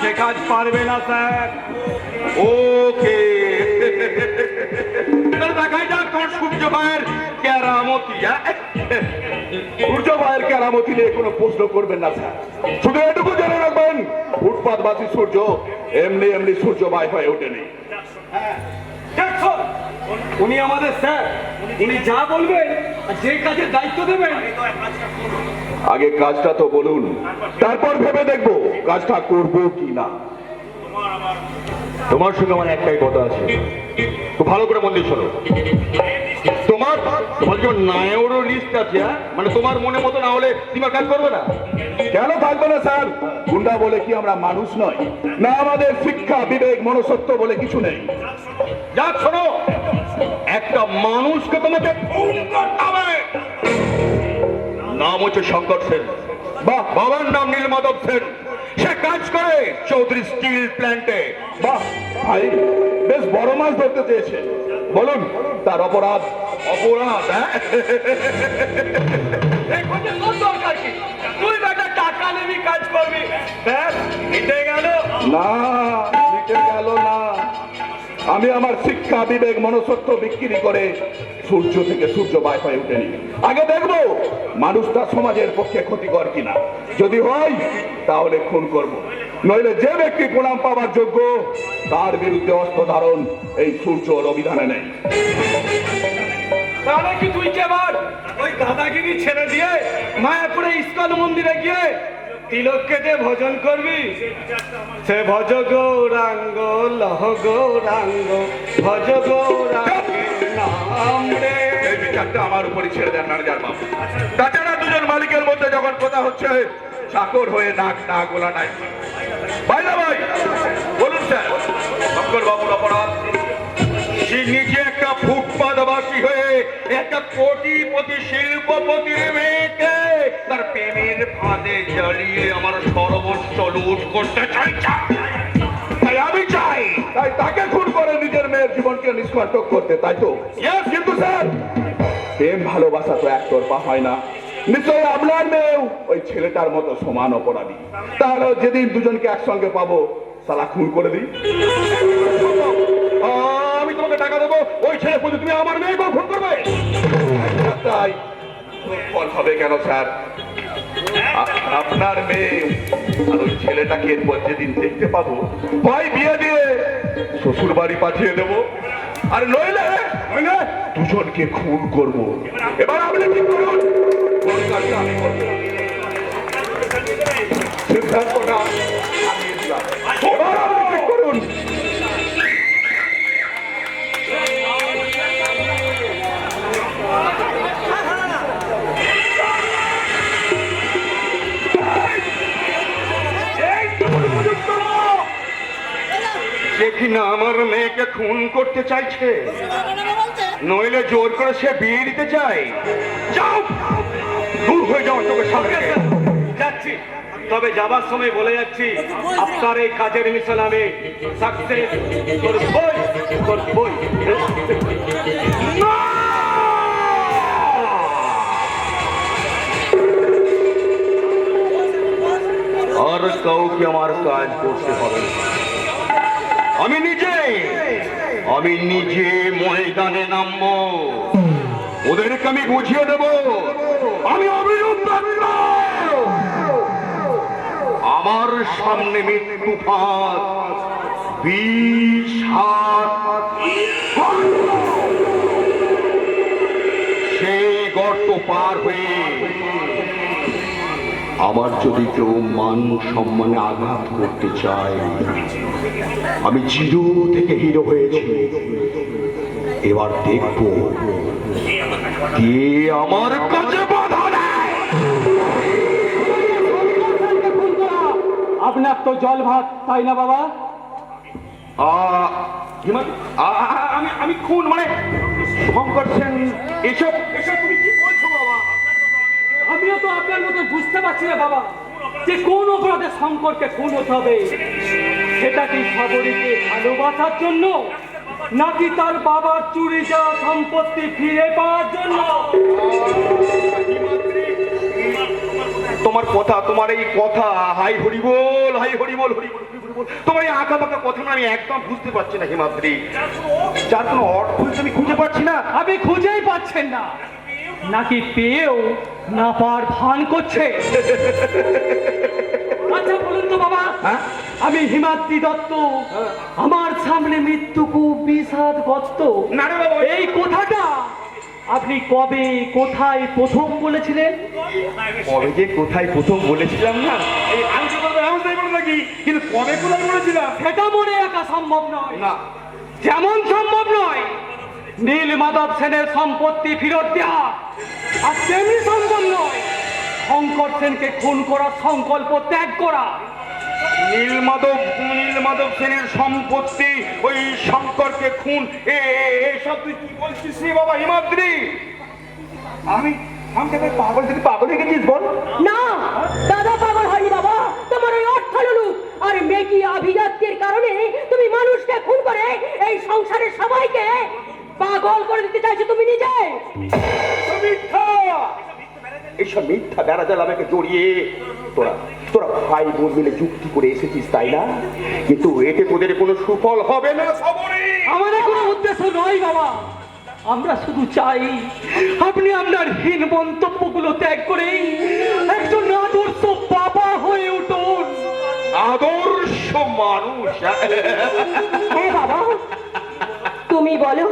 সে কাজ পারবে না স্যার। ওকে। দেখাই যাক তোমার সূর্য ভাইয়ের কেরামতি হ্যাঁ? সূর্য ভাইয়ের কেরামতি নিয়ে কোনো প্রশ্ন করবেন না স্যার। শুধু এটুকু জেনে রাখবেন ফুটপাতবাসী সূর্য এমনি এমনি সূর্য ভাই হয়ে ওঠেনি। দেখো, উনি আমাদের স্যার উনি যা বলবেন যে কাজের দায়িত্ব দেবেন আগে কাজটা তো বলুন। তারপর ভেবে দেখব কাজটা করব কি না তোমার সঙ্গে আমার একটাই কথা আছে। খুব ভালো করে মন দিয়ে শোনো। তোমার তোমার যেমন নায়রও লিস্ট আছে হ্যাঁ? মানে তোমার মনে মতো না হলে তোমার কাজ করবে না। কেন থাকবে না, স্যার? গুন্ডা বলে কি আমরা মানুষ নয় না আমাদের শিক্ষা, বিবেক মনসত্ব বলে কিছু নেই। যাক, শোনো। একটা মানুষকে তোমাকে নাম হচ্ছে শঙ্কর সেন। বাহ, বাবার নাম নীলমাধব সেন। সে কাজ করে চৌধুরী স্টিল প্ল্যান্টে। বাহ, ভাই, বেশ বড় মাছ ধরতে চেয়েছে। বলুন, তার অপরাধ? অপরাধ হ্যাঁ? টাকা নিবি, কাজ করবি। গেল। না আমি আমার শিক্ষা, বিবেক মনসত্ব বিক্রি করে সূর্য থেকে সূর্য বাই হয়ে উঠেনি আগে দেখব মানুষটা সমাজের পক্ষে ক্ষতিকর কিনা। যদি হয়, তাহলে খুন করব। নইলে যে ব্যক্তি প্রণাম পাওয়ার যোগ্য, তার বিরুদ্ধে অস্ত্র ধারণ এই সূর্যর অভিধানে নেই। তাহলে কি তুই ওই দাদাগিরি ছেড়ে দিয়ে মায়াপুরে ইস্কন মন্দিরে গিয়ে তিলক কেটে ভজন করবি? সে ভজ গৌরাঙ্গ, লহ গৌরাঙ্গ, ভজ গৌরাঙ্গের নাম রে। এই আমার উপরই ছেড়ে দেন ম্যানেজার বাবু। তাছাড়া দুজন মালিকের মধ্যে যখন কথা হচ্ছে, চাকর হয়ে নাক না গোলা নাই। ভাই না ভাই, বলুন স্যার শঙ্কর বাবুর অপরাধ। সে নিজে একটা ফুটপাতবাসী হয়ে একটা কোটিপতি শিল্পপতির প্রেমের ফাঁদে জড়িয়ে আমার সর্বস্ব লুট করতে চাইছে তাই আমি চাই। তাই তাকে খুন করে নিজের মেয়ের জীবনকে নিষ্কণ্টক করতে তাই তো? কিন্তু স্যার! প্রেম ভালোবাসা তো একতরফা হয় না। নিশ্চয়ই আপনার মেয়েও ওই ছেলেটার মতো সমান অপরাধী। তাহলে যেদিন দুজনকে একসঙ্গে পাবো সালা খুন করে দিই। আমি তোমাকে টাকা দেবো ওই ছেলে পুজো তুমি আমার মেয়েকেও ফোন করবে। তাই। ফল হবে কেন স্যার? আপনার মেয়ে আর ওই ছেলেটাকে এরপর যেদিন দেখতে পাবো। ভাই বিয়ে দিয়ে শ্বশুর বাড়ি পাঠিয়ে দেবো। আর নইলে নইলে? দুজনকে খুন করব। এবার আপনি কি করুন? সিদ্ধান্তটা সে কিনা আমার মেয়েকে খুন করতে চাইছে। নইলে জোর করে সে বিয়ে দিতে চায়। যাও, দূর হয়ে যাও চোখের সামনে। যাচ্ছি। তবে যাবার সময় বলে যাচ্ছি, আপনার এই কাজের মিশন আমি আর কাউকে আমার কাজ করতে হবে না। আমি নিজে আমি নিজে ময়দানে নামবো। ওদেরকে আমি বুঝিয়ে দেব, আমি অবিরুদ্ধ আমার সামনে মৃত্যু ফাঁদ, বিষ হাত। সেই গর্ত পার হয়ে আমার যদি কেউ মান সম্মানে আঘাত করতে চায় আমি জিরো থেকে হিরো হয়েছি। এবার দেখব কে আমার কাছে বাধা আপনার তো জল ভাত তাই না বাবা? আমি আমি খুন মানে সেন এসব এসব তুমি আমিও তো আপনার মতো বুঝতে পারছি না বাবা যে কোন অপরাধে শঙ্করকে খুন হতে হবে। সেটা কি সাগরীকে ভালোবাসার জন্য নাকি তার বাবার চুরি যাওয়া সম্পত্তি ফিরে পাওয়ার জন্য? তোমার কথা তোমার এই কথা হাই হরি বল হাই হরি বল হরি বল হরি বল তোমার এই আঁকা বাঁকা কথা না আমি একদম বুঝতে পারছি না হিমাদ্রি। যার কোনো অর্থ আমি খুঁজে পাচ্ছি না। আপনি খুঁজেই পাচ্ছেন না। নাকি পেয়েও না পার ভান করছে? আচ্ছা বলুন তো বাবা হ্যাঁ? আমি হিমাদ্রি দত্ত। আমার সামনে মৃত্যুকু বিষাদ গস্ত। না এই কথাটা আপনি কবে কোথায় প্রথম বলেছিলেন? কবে যে কোথায় প্রথম বলেছিলাম না এই আমি থাকি কিন্তু কবে কোথায় বলেছিলাম? সেটা মনে রাখা সম্ভব নয়। না। যেমন সম্ভব নয় নীল মাধব সেনের সম্পত্তি ফেরত দেওয়া আর তেমনি সম্ভব নয়। শঙ্কর সেনকে খুন করার সংকল্প ত্যাগ করা। নীল মাধব নীল মাধব সেনের সম্পত্তি, ওই শঙ্করকে খুন, এ এসব তুই কি বলছিস রে বাবা হিমাদ্রি? আমি আমি তোকে পাগল থেকে পাগল গেছিস বল। না, দাদা পাগল হয়নি বাবা। তোমার ওই অর্থ লুলুক আর মেকি আভিজাত্যের কারণে তুমি মানুষকে খুন করে এই সংসারের সবাইকে পাগল করে দিতে চাইছো তুমি নিজে? মিথ্যা! এইসব মিথ্যা বেড়া জাল আমাকে জড়িয়ে তোরা তোরা ভাই বোন মিলে যুক্তি করে এসেছিস তাই না? কিন্তু এতে তোদের কোনো সুফল হবে না আমাদের কোনো উদ্দেশ্য নয় বাবা। আমরা শুধু চাই আপনি আপনার হীন মন্তব্যগুলো ত্যাগ করে একজন আদর্শ বাবা হয়ে উঠুন। আদর্শ মানুষ। বাবা তুমি বলো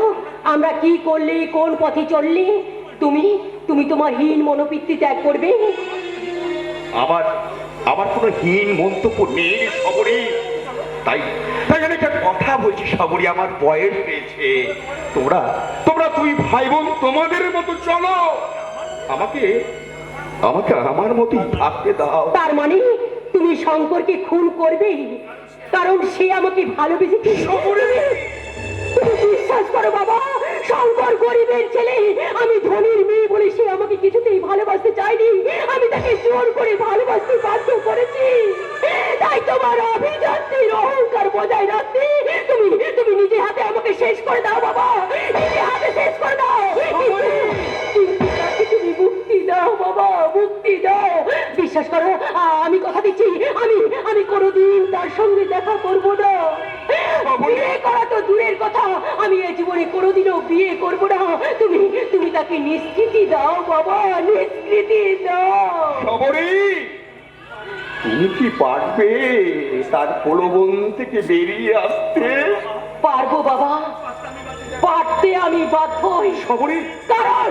আমরা কি করলে কোন পথে চললে? তুমি তুমি তোমার হীন মনোবৃত্তি ত্যাগ করবে? আবার আবার কোনো হীন মন্তব্য নেই সবরে তাই তাই আমি একটা কথা বলছি সবরি আমার বয়স হয়েছে। তোমরা তোমরা তুই ভাই বোন তোমাদের মতো চলো। আমাকে আমাকে আমার মতোই থাকতে দাও। তার মানে তুমি শঙ্করকে খুন করবে? কারণ সে আমাকে ভালোবেসেছে। তুমি গরিবের ছেলে, আমি ধনীর মেয়ে বলে সে আমাকে কিছুতেই ভালোবাসতে চাইনি আমি তাকে জোর করে ভালোবাসতে বাধ্য করেছি। তাই তোমার অভিযাত্রীর অহংকার বজায় রাখতে তুমি তুমি নিজে হাতে আমাকে শেষ করে দাও, বাবা। নিজে হাতে শেষ করে দাও। তুমি দাও, বাবা, মুক্তি দাও। বিশ্বাস করো আমি কথা দিচ্ছি। আমি আমি কোনোদিন তার সঙ্গে দেখা করব না। বিয়ে করা তো দূরের কথা। আমি জীবনে কোনোদিনও বিয়ে করব না। তুমি তুমি তাকে নিষ্কৃতি দাও বাবা নিষ্কৃতি দাও। সবরি তুমি কি পারবে তার প্রলোভন থেকে বেরিয়ে আসতে? পারব বাবা। পারতে আমি বাধ্যই সবরি কারণ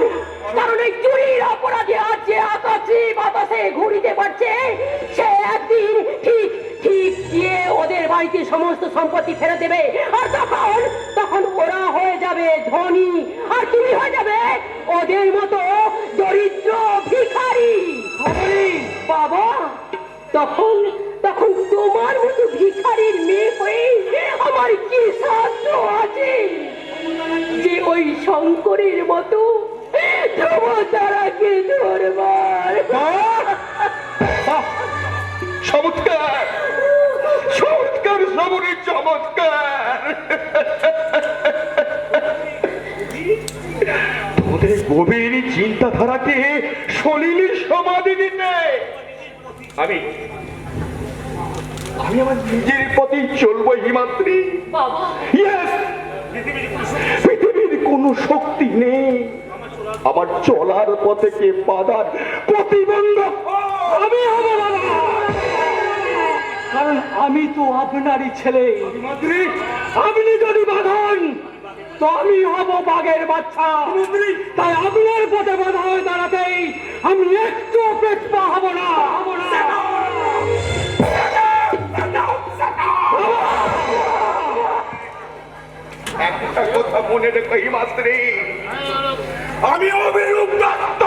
কারণ এই চুরির অপরাধে আজ যে আকাশে বাতাসে ঘুরিতে পারছে বাড়িতে সমস্ত সম্পত্তি ফেরত দেবে। আর তখন তখন ওরা হয়ে যাবে ধনী। আর তুমি হয়ে যাবে ওদের মতো দরিদ্র ভিখারি। বাবা তখন তখন তোমার মতো ভিখারির মেয়ে হয়ে আমার কি সাধ্য আছে? যে ওই শঙ্করের মতো ধ্রুবতারাকে ধরবার। চমৎকার! চমৎকার সবরি চমৎকার। তোদের গভীর চিন্তাধারাকে সলিলে সমাধি দিতে আমি আমি আমার নিজের পথেই চলবো Yes! পৃথিবীর কোনো শক্তি নেই। আমার চলার পথেকে বাধার প্রতিবন্ধক আমি হব বাবা কারণ আমি তো আপনারই ছেলে। আপনি যদি বাঁধন তো আমি হব বাঘের বাচ্চা। তাই আপনার পথে বাধা হয়ে দাঁড়াতেই আমি একটু পেছপা হব না। হব না। একটা কথা মনে রেখো আমি অবিরূপ দত্ত